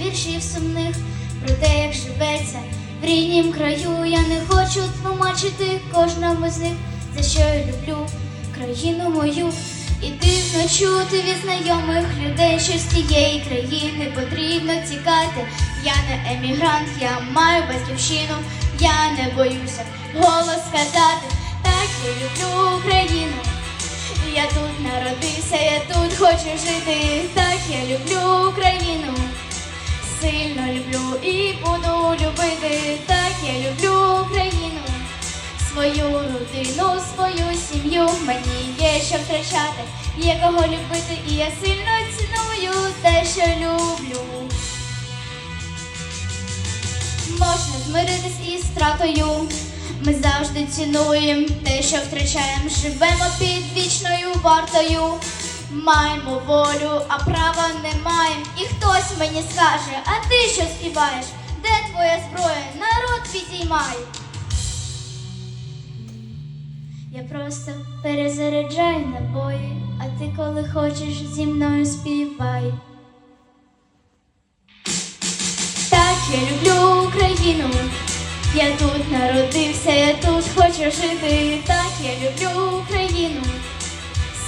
віршів сумних про те, як живеться в ріднім краю. Я не хочу тлумачити кожному з них, за що я люблю країну мою. І дивно чути від знайомих людей, що з тієї країни потрібно тікати. Я не емігрант, я маю батьківщину, я не боюся голос сказати. Так я люблю Україну. Я тут народився, я тут хочу жити. Так я люблю Україну. Сильно люблю і буду любити. Так я люблю Україну. Свою родину, свою сім'ю мені є що втрачати, є кого любити, і я сильно ціную те, що люблю. Можна змиритись із стратою. Ми завжди цінуємо те, що втрачаємо, живемо під вічною вартою. Маємо волю, а права не маємо. І хтось мені скаже, а ти що співаєш? Де твоя зброя? Народ підіймай. Я просто перезаряджаю набої, а ти коли хочеш зі мною співай. Так я люблю Україну, я тут народився, я тут хочу жити. Так я люблю Україну,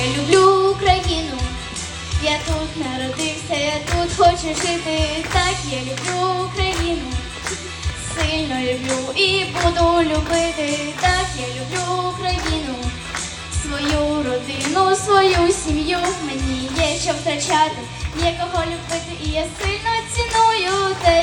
я люблю Україну. Я тут народився, я тут хочу жити. Так я люблю Україну. Сильно люблю і буду любити. Так я люблю Україну. Свою родину, свою сім'ю. Мені є що втрачати, є кого любити, і я сильно ціную те.